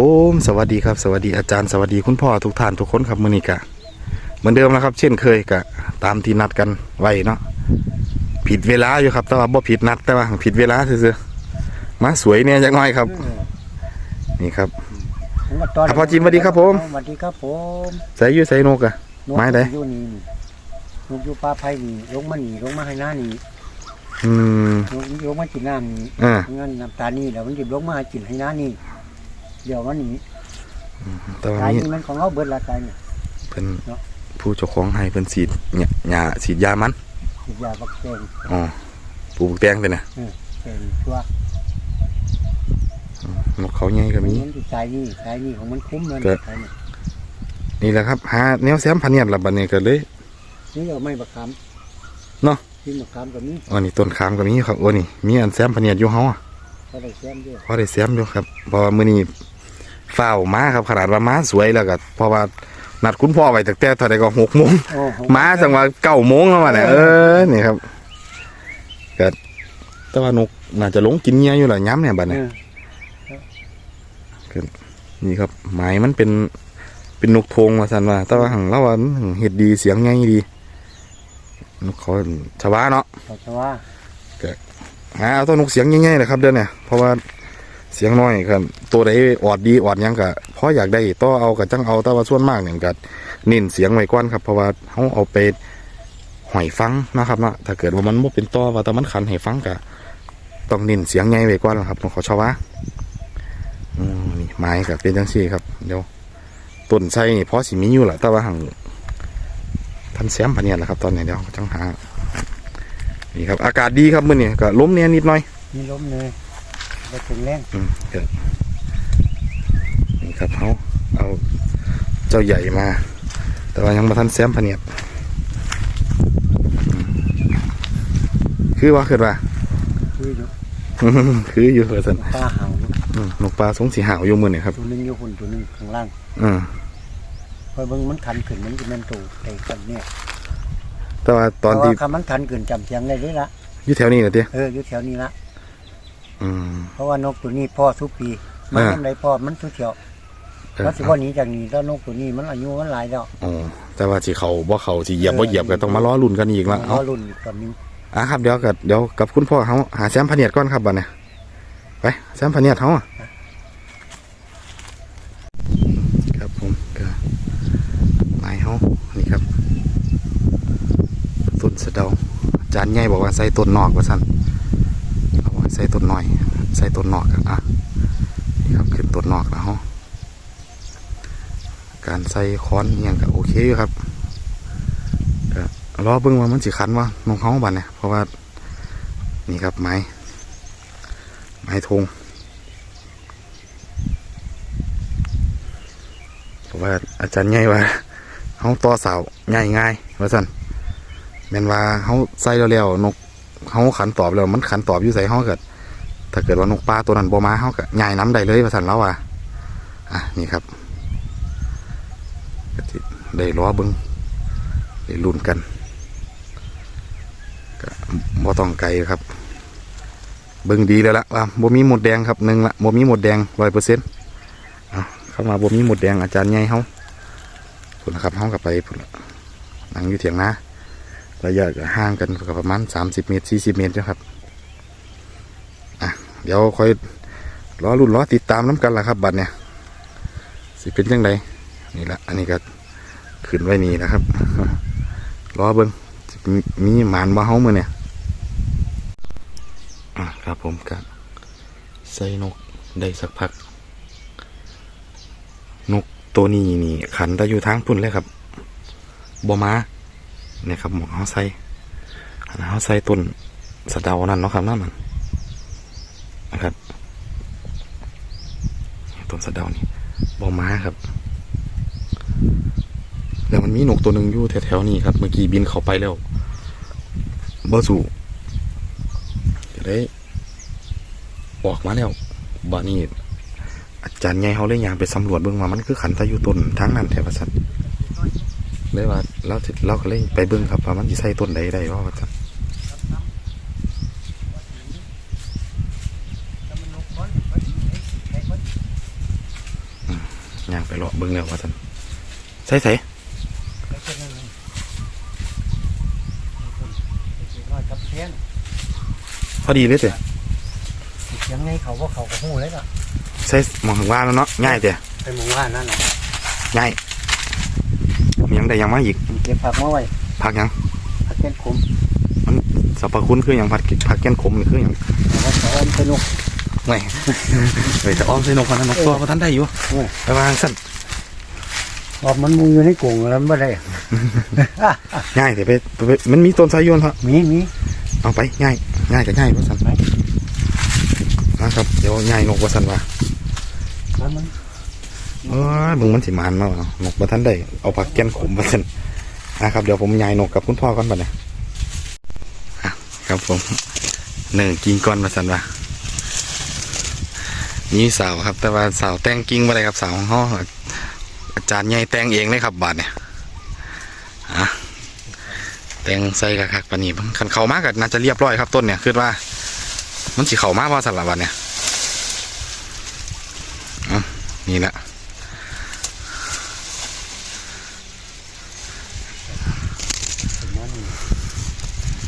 ครับผมสวัสดีครับสวัสดีอาจารย์สวัสดีคุณพ่อทุกท่านทุกคนครับมือนี้กะเหมือนเดิมนะครับ เช่นเคยกะตามที่นัดกันไว้เนาะผิดเวลาอยู่ครับ แต่ว่าบ่ผิดนัดแต่ว่าผิดเวลาซื่อๆมาสวยเนี่ยจักหน่อยครับ นี่ครับผมก็ตอนอะพ่อจิมสวัสดีครับผมสวัสดีครับผมใส่อยู่ใส่นกอะนกไม้ใดอยู่นี่นกอยู่ป่าไผ่นี่ลงมานี่ลงมาให้หน้านี่อืมนกลงมากินน้ำนี่อ่างั้นน้ำตานี่เดี๋ยวมันจะลงมากินให้หน้านี่ เดี๋ยวมันนี่แต่ว่าตายมีนี่มันของเราเบิดละตายเนี่ยเป็นผู้เจ้าของให้เป็นสีดเนี่ยหญ้าสีดยามันกินยาบักแตงอ๋อปลูกแตงเป็นนะแตงชั่วนกเขาใหญ่ก็มี มันจะตายนี่ตายนี่ของมันคุ้มมันก็ตายนี่นี่แหละครับหาแนวแซมพันเนียดละบัดนี้ก็เลย นี่เอาไม่บักคเนาะำที่บักคำกับนี้อ๋อนี่ต้นขามก็มีครับโอ้นี่มีอันแซมพันเนียดอยู่เฮาอะ ก็ได้แซมด้วยพอได้แซมอยู่ครับเพราะว่ามื้อนี้ฝ้าวมาครับขนาดว่าม้าสวยแล้วก็เพราะว่านัดคุณพ่อไว้ตั้งแต่เท่าใดก็6โมงโอ้โหม้าจังว่า9โมงแล้วว่าเนี่ยเออนี่ครับก็แต่ว่านกน่าจะหลงกินเหงี้ยอยู่ล่ะย้ำเนี่ยบัดเอนี้อนี่ครับหมายมันเป็นเป็นนกโทงว่าซั่นว่า แต่ว่าหังเราว่ามันเฮ็ดดีเสียงใหญ่ดี นกเขาชาวาเนาะแต่ชว่า หาเอาตัวนกเสียงใหญ่ๆเลยครับเดี๋ยวเนี่ยเพราะว่าเสียงน้อยครับตัวใดออดดีออดยังกะเพออยากได้ต่อเอากับจังเอาแต่ว่าส่วนมากเนี่ยก็เน้นเสียงไว้ก่อนครับเพราะว่าเขาเอาไปหอยฟังนะครับนะถ้าเกิดว่ามันบ่เป็นต่อว่าแต่มันขันให้ฟังกะต้องน้นเสียงใหญ่ไว้ก่อนครับขอเขาชาวะอืมนี่ไม้กับเป็นจังซี่ครับเดี๋ยวต้นไทรนี่พอสิมีอยู่แหละแต่ว่าหังท่านแซมพะเนี่ยแหละครับ ตอนนี้เดี๋ยวจังหา นี่ครับ อากาศดีครับมื้อนี้ก็ลมเนี่ยนิดหน่อยมีล้มเลยไปถึงแรงอืมเดี๋ยวนี่ครับเขาเอาเจ้าใหญ่มา แต่ว่ายังมาทันแซมพะเนียดอืมคือว่าคือว่าคืออยู่คืออยู่เพื่อนสันปลาเห่าอยู่อืมนกปลาสงสีหาวอยู่มือนี่ครับตัวหนึงอยู่หุ่นตัวหนึงข้างล่าง อืมพอเบิ่งมันขันขึ้นมันจะเป็นตัวไอ้กันเนี่ย แต่ว่าตอนที่เพราะว่าคำมันขันขึ้นจำเสียงได้เลยละอยู่แถวนี้นะเตี้ยเอออยู่แถวนี้ละอืมเพราะว่านกตัวนี้พ่อทุกปี มันอ่าทำไรพ่อมันทุกเที่ยวเออแล้วสิว่าหนี้จากนี้แล้วนกตัวนี้มันอายุมันหลายแล้วอ๋อแต่ว่าสิเขาบ่เขาสิเหยียบบ่เหยียบก็ต้องมาล้อลุ่นกันอีกละรเอาอรุ่นอีกตัวหนึงอะครับเดี๋ยวกับเดี๋ยวกับคุณพ่อเขาหาแซมพะเนียดก่อนครับบัดเนี่ยไปแซมพะเนียดเขาอะครับผมก็ไม้เขานี่ครับต้นสะเดาอาจาน ใหญ่บอกว่าใส่ต้นนอกว่าสั่นเอาใส่ต้นน้อย ใส่ต้นนอกครับอะนี่ครับขึ้นต้นนอกแล้วเขาการใส่ค้อนอย่างก็โอเคอยู่ครับรอเบิ่งว่ามันสิคันว่าน้องเขาบัดเนี่ยเพราะว่านี่ครับไม้ไม้ธงเพราะว่าอาจารย์ใหญ่ว่าเขาต่อเสาง่ายง่ายว่าสั่น แม่นว่าเขาใส่แล้วๆนกเขาขันตอบแล้วมันขันตอบอยู่ใส่เขาเกิดถ้าเกิดว่านกปลาตัวนั้นบ่มาเขาก็ง่ายน้ำได้เลยว่าสั่นแล้วว่าอะนี่ครับก็ได้รอเบิ่งได้ลุ้นกันบ่ต้องไกลครับเบิ่งดีแล้วละว่าบ่มีหมดแดงครับหนึ่งละบ่มีหมดแดงร้อยเปอร์เซ็นต์เข้ามาบ่มีหมดแดงอาจารย์ใหญ่เฮาพุ่นนะครับเฮากลับไปพุ่นละนั่งอยู่เถียงนา ระยะห่างกันกประมาณ 30 เมตร 40 เมตรนะครับอะเดี๋ยวค่อยรอรุ่นรอติดตามน้ำกันละครับ บัดเนี่ยสิเป็นยังไงนี่ละอันนี้ก็ขึ้นไว้นี่นะครับรอเบิ่งมีมีหมานมาเฮามือเนี่ยอะครับผมก็ใส่นกได้สักพัก นกตัวนี้นี่ขันได้อยู่ทางพุ่นเลยครับบอมา เนี่ยครับหมอกเฮาใส่เฮาใส่ต้นสะเดานั่นเนาะครับนั่นนะนะครับต้นสะเดานี่บอมาครับ แล้วมันมีนกตัวหนึ่งอยู่แถวๆนี้ครับ เมื่อกี้บินเข้าไปแล้วบ่สู่จะได้ออกมาแล้วบ้านี้อาจารย์ใหญ่เขาเลยยางไปสำรวจเบื้องว่ามันคือขันตะอยู่ต้นทั้งนั้นแถวสัตว์ เลยว่าเราสิเราก็เลยไปเบื้องครับว่ามันจะใส่ต้นใดได้ว่าสัตว์ย่างไปเลาะเบิ่งแล้วว่าซั่นใส่ใส่แล้วก็นั่นเลยน้อยกับเพี้ยนพอดีเลยเด้เสียงไงเขาว่าเขาก็หูเลยล่ะใส่หมองว่าแล้วเนาะง่ายเด้ไปมองว่านั่นน่ะง่ายมีห ยังได้หยังมาอีกเก็บผักมาไว้ผักหยังผักแก้นขมสรรพคุณคือหยังผักผักแก้นขมนี่คือหยังแล้วก็เอาไปนุกไม่ไปจะอ้อมใส่นกพันนั้นนกตัวบ่ทันได้อยู่โอ้ยไปวางสั่นออกมันมุงอยู่ในกรงแล้วไม่ได้ง่ายเดี๋ยวไปไปไปมันมีต้นไทรโยนครับมีมีเอาไปง่ายง่ายก็ง่ายว่าสั่นไปนะครับเดี๋ยวง่ายนกว่าสั่นว่าแล้วมัน เออมึงมันสิมานเนาะนกบ่ทันได้เอาผักแก้นขมว่าสั่นนะครับเดี๋ยวผมยายนกกับคุณพ่อก่อนบัดเนี่ยครับผมหนึ่งกิงก่อนว่าสั่นว่านี่สาวครับ แต่ว่าสาวแต่งกิ้งบ่ได้ครับสาวของเขาอาจารย์ใหญ่แต่งเองเลยครับบาดเนี่ยอะแต่งใส่กระคักปานนี้เบิ่งคันเขามากก็น่าจะเรียบร้อยครับต้นเนี่ยคิดว่า มันสิเขามาบ่สั่นละบัดเนี่ยอะนี่แหละ มัน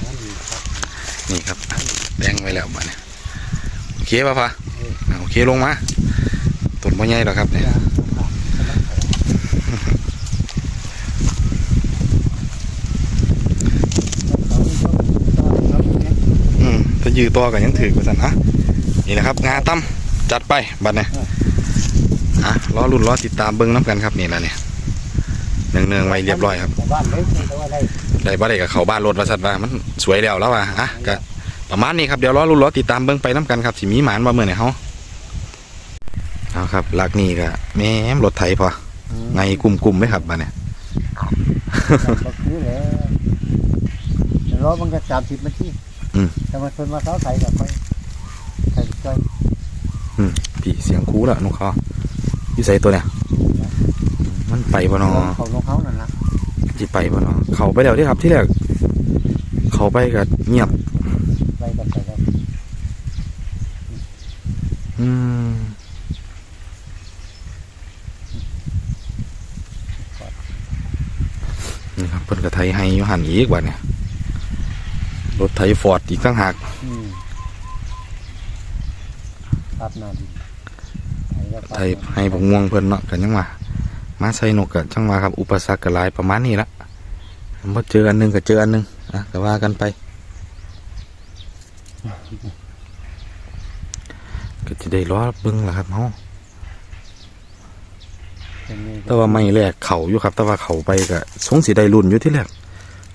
มันครับ นี่ครับแดงไว้แล้วบ้านเนี่ยโอ เคป่ะพะอ่าโอเคลงมาต้นพ่อใหญ่แล้วครับเนี่ยอืมถ้ายือตัวกันยังถือกว่าสันอะนี่นะครับ งาตั้มจัดไปบัดเนี่ยอะรอรุ่นรอติดตามเบิ้งน้ำกันครับนี่แหละเนี่ยเนืองเนืองๆไว้เรียบร้อยครับบ้านเลยแต่ว่าได้ได้บ่ได้กับเขาบ้านรถว่าสัตว์ว่ามันสวยแล้วแล้วว่ะอะก็ ประมาณนี้ครับเดี๋ยวรอรุ่นรอติดตามเบิ้งไปน้ำกันครับสิมีหมานมาเมื่อไหร่เฮาเอาครับลักนี่ก็แม่มรถไถพอไงกลุ่มๆไหมครับบ้านเนี่ยก็คือแหละแต่รอมันก็สามสิบนาทีอืมแต่มันคนมาเท้าใส่กับไปใส่ใจอยพี่เสียงคูแล้วนกเขาอยู่ใส่ตัวเนี่ยมันไปบ่เนอเขาลงเขานั่นละจิไปบ่เนอเขาไปแล้วที่ครับที่แรกเขาไปก็เงียบ ไปกับไปกับอืมนี่ครับเพิ่นก็ไทยให้อยู่หันอีกบัดเนี่ยรถไถฟอร์ดอีกตั้งหากอืมครับนาดีไทยก็ไทยให้ผมง่วงเพิ่นเนาะกันยังว่ามาใส่นกกะจังว่าครับ อุปสรรคก็หลายประมาณนี้ละพอเจออันหนึงก็เจออันหนึงอะก็ว่ากันไป ก็จะได้รอเบิ่งล่ะครับเฮาเป็นไงแต่ว่าไม่แรกเขาอยู่ครับ แต่ว่าเขาไปก็สงสิได้รุ่นอยู่ที่แรก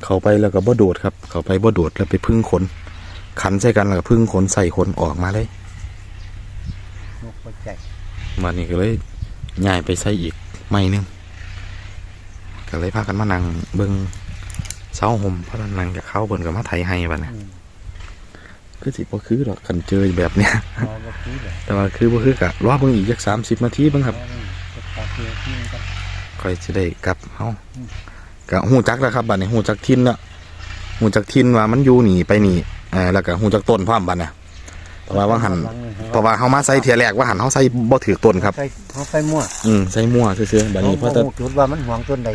เขาไปแล้วก็บ่โดดครับ เขาไปบ่โดดแล้วไปพึ่งขน ขันใส่กันแล้วก็พึ่งขนใส่ขนออกมาเลยนกหัวใจวันนี้ก็เลยย้ายไปใส่อีกไม่หนึงก็เลยพากันมานั่งเบิ่งเสาห่มเพราะนั่งจะเข้าเบิ่นกับมาไถให้บัดน่ะอืม คือสิบ่คือดอกคันเจอแบบเนี้ยรอก็คือแบบแต่ว่าคือบ่คือกะรอเบิ่งอีกจัก30นาทีเบิ่งครับจะตาเทียที่กันค่อยสิได้กลับเฮาอืมก็ฮู้จักแล้วครับบัดนี้ฮู้จักทินแล้วฮู้จักทินว่ามันอยู่หนีไปนี่เออแล้วก็ฮู้จักต้นพร้อมบัดน่ะเพราะว่าว่าหันเพราะว่าเฮามาใส่เทียแรกว่าหันเฮาใส่บ่ถือต้นครับใส่เขาใส่มั่วอืมใส่มั่วซื่อๆบัดนี้เพราะแต่เขาจุดว่ามันหวงต้นใด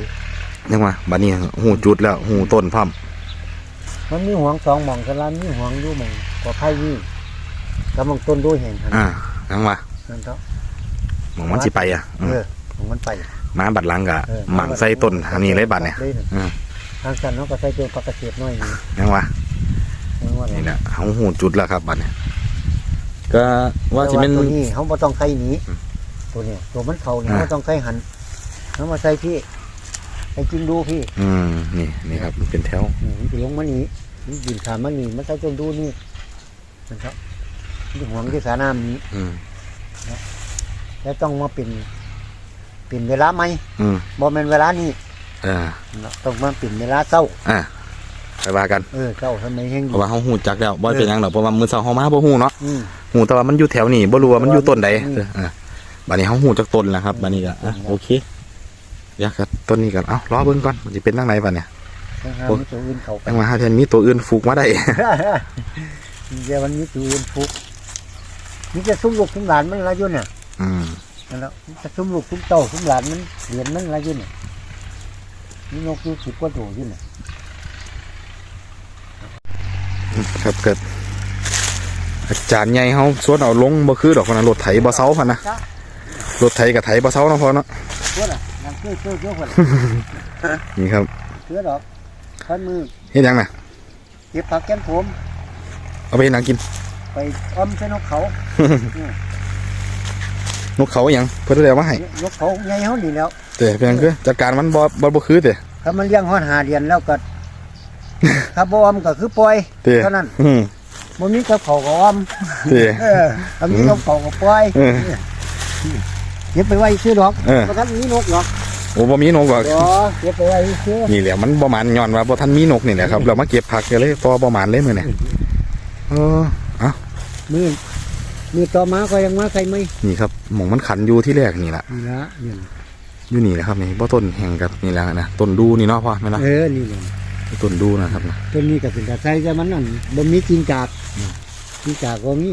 ยังว่าบัดนี้ฮู้จุดแล้วฮู้ต้นพร้อมมันมีหวงสองหมองกันล้านมีหวงอยู่หมอง กว่าไผ่นี่กับหมองต้นด้วยเห็นหันอ่ายังว่านั่นเถอะหมองมันสิไปอะอืเอมอของมันไป มาบัดหลังก็เออ หมั่งใส่ต้นอันนี้เลยบัดเนี่ยอืมทางสันเขาก็ใส่ตัวปลากระเทียมน้อยนี่ยังว่ายังว่านี่แหละเขาหูจุดแล้วครับบัดเนี่ยก็ว่าสิเป็น แต่ตัวนี้เขาบ่ต้องใส่หนีอืมตัวเนี้ยตัวมันเขาเนี่ยอ่าเขาต้องใส่หันเขามาใส่พี่ไปกินดูพี่อืมนี่นี่ครับมันเป็นแถวอืมมันสิลงมานี่มันบินขามมานี่มันใส่ต้นดูนี่ นะครับนี่หวงที่สาน้ำนี้อืมแล้วต้องมาเป็นเป็นเวลาไหมอืมบ่แม่นเวลานี้อ่าต้องมาเป็นเวลาเช้าอ่าไปว่ากันเออเช้าทำไมแห้งเพราะว่าเขาหูจักแล้วบ่เป็นหยังดอกเพราะว่ามือเสาเขามาบ่หูเนาะอืมหูแต่ว่ามันอยู่แถวนี้บ่รู้ว่ามันอยู่ต้นใดอืมเอออ่าบัดนี้เขาหูจากต้นแล้วครับบัดนี้ก็อะโอเคเดี๋ยวครับต้นนี้กันเอ้ารอเบิ่งก่อนมันสิเป็นทางไหนบัดเนี่ยต้องหาโอ้มีตัวอื่นเข้าไปจังว่าหาเทนมีตัวอื่นฟูกมาได้ เดี๋ยวมันมีตัวอื่นฟุกนี่จะซุ้มลูกซุ้มหลานมันละอยุ่นเนี่ยอืมนั่นแหล้วจะซุ้มลูกซุ้มเต้าซุ้มหลานมันเหรียญมันอะไรอยืนน่ะมีนกอยู่สิบกว่าตัวอยืนน่ะครับเกิดอาจารย์ใหญ่เฮาสวนเอาลงบ่คือดอกพะนะรถไถบ่เซาพะนะรถไถกับไถบ่เซาเนาะพอเนาะตัวน่ะงานเชื่อเชื่อเชื่อคนนี่ครับเชื่อดอกพันมือเฮ็ดหยังน่ะเก็บผักแก้มผม เอาไปเฮ็ดหยังกิน ไปอ้อมใส่นกเขา นกเขาหยังเพิ่นได้เอามาให้นกเขาใหญ่เขาดีแล้วแต่เป็นหยังคือจัดการมันบ่บ่บ่คือเด้ถ้ามันเลี้ยงฮอดหาเดือนแล้วก็ถ้าบ่อ้อมก็คือปล่อยเด้เท่านั้นอืมบ่มีกับเขาก็อ้อมเด้เออถ้ามีกับเขาก็ปล่อยเออเก็บไปไว้ซื้อดอกเออบ่ทันมีนกหรอกโอ้บ่มีนกหรอกอ๋อเก็บไปไว้ซื้อนี่แหละมันบ่หมานย้อนว่าบ่ทันมีนกนี่แหละครับเรามาเก็บผักกันเลยพอบ่หมานเลยมื้อนี้ เออเอ้ามือมือต่อมาก็ยังมาใส่ไม่นี่ครับหมองมันขันอยู่ที่แรกนี่ล่ะนี่ละเนี่ยอยู่นี่แหละครับนี่บ่ต้นแห่งกับนี่แหละนะต้นดูนี่เนาะพ่อแม่นเนาะเออนี่เลยต้นดูนะครับนะต้นนี้ก็เป็นกระไซแต่มันนั่นบ่มีกินจากกินจากก็มี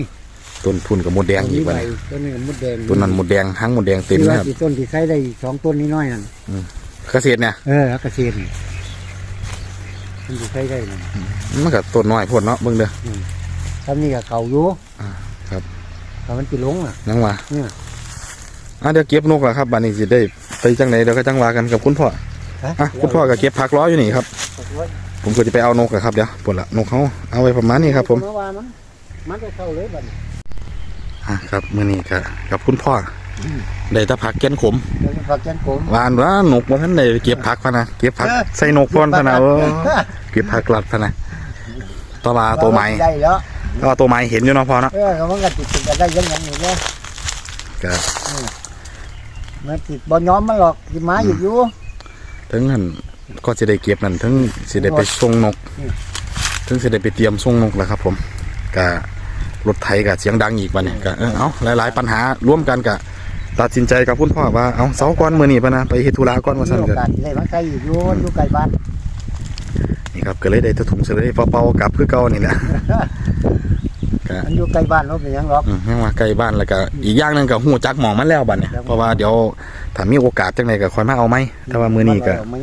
ต้นพุ่นกับมดแดงอีกบ่ว่ามีนี่ใบต้นนี้ก็มดแดงต้นนั้นมดแดงหางมดแดงเต็มที่นะว่าครับที่ต้นที่ใช้ได้อีกสองต้นนี้น้อยนั่นเกษตรเนี่ยเออเกษตรนี่มันที่ใช้ได้นั่นมันก็ต้นน้อยพ่นเนาะเบิ่งเด้อ ทำนี่กับเขาอยู่อ่าครับถ้ามันติลงอะยังว่าเนี่ย อะเดี๋ยวเก็บนกแล้วครับบัดนี้สิได้ไปจังไหนเดี๋ยวก็จังว่ากันกับคุณพ่ออะคุณพ่อก็เก็บผักล้ออยู่นี่ครับ ผมก็จะไปเอานกอะครับเดี๋ยวปวดละนกเขาเอาไว้ประมาณนี้ครับ ผมเมื่อวานมันมันจะเข้าเลยบัดนี้ อะครับมื้อนี้ก็กับคุณพ่ออได้แตะผักแก้นขมเดี๋ยวจะฝากแกนผมหวานว่านกบ่ทันได้เก็บผักพะนะเก็บผักใส่นกพ่นพะนะเออเก็บผักหลัดพะนะตวาตัวใหม่ ได้แล้ว ก็ตัวใหม่เห็นอยู่เนาะพ่อเนาะเออมันก็ติดติดกันได้ยังไงนี่เนี่ยก็มันติดบอย้อมมันหรอกที่มาอยู่อยู่ถึงนั่นก็จะได้เก็บนั่นถึงสิได้ไปส่งนกอืมถึงสิได้ไปเตรียมส่งนกแล้วครับผมก็รถไถก็เสียงดังอีกบัดนี้ก็เออเอาหลายๆปัญหาร่วมกันก็ตัดสินใจกับคุณพ่อว่าเอาเสาร์ก่อนมื้อนี้ปะนะไปเฮ็ดธุระก่อนว่ามีซั่นโอก็กาสที่ได้มาใกล้อยู่อยู่อยู่ไกลบ้านนี่ครับก็เลยได้แตะถุงเสลยเป่าๆกลับคือเก่านี่แหละ ก็มันอยู่ไกลบ้านเราเป็นหยังหรอก อืมยังว่าใกล้บ้านแล้วก็อีกอย่างหนึงก็ฮู้จักหมองมันแล้วบัดนี้เพราะว่าเดี๋ยวถ้ามีโอกาสจังไดก็ค่อยมาเอาไหมแต่ว่ามื้อนี้ก็ มัน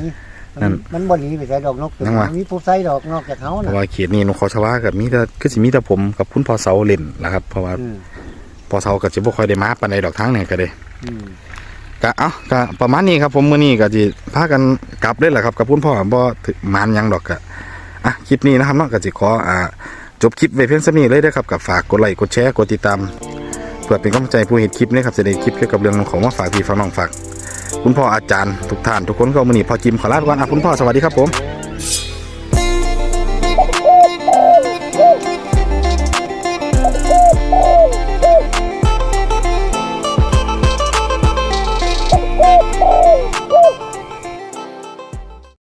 นั่นมันบ่หนีไปใส่ดอกนกยังวะ มีผู้ใส่ดอกนอกจากเขาเพน่ะราะว่าเขตนี้นกเขาชวากับมีแต่คือสิมีแต่ผมกับคุณพ่อเสาเล่นล่ะครับเพราะว่าอืมพ่อเสาก็สิบ่ค่อยได้มาปานใดดอกทางเนี่ยก็เด้ อืมก็เอ้าก็ประมาณนี้ครับผมมื้อนี้ก็สิพากันกลับเด้แหละครับกับคุณพ่อบ่ถึงมานหยังดอกก็อะคลิปนี้นะครับเนาะก็สิขออ่า จบคลิปไว้เพียงสนี้เลยนะครับกับฝากกดไลค์กดแชร์กดติดตามเพื่อเป็นกำลังใจผู้เห็นคลิปนี้ครับจะได้คลิปเกี่ยวกับเรื่องของมาฝากพี่ฝากน้องฝาก คุณพ่ออาจารย์ทุกท่านทุกคนก็มื้อนี้พอจิมขอลาไปก่อนอะคุณพ่อสวัสดีครับผม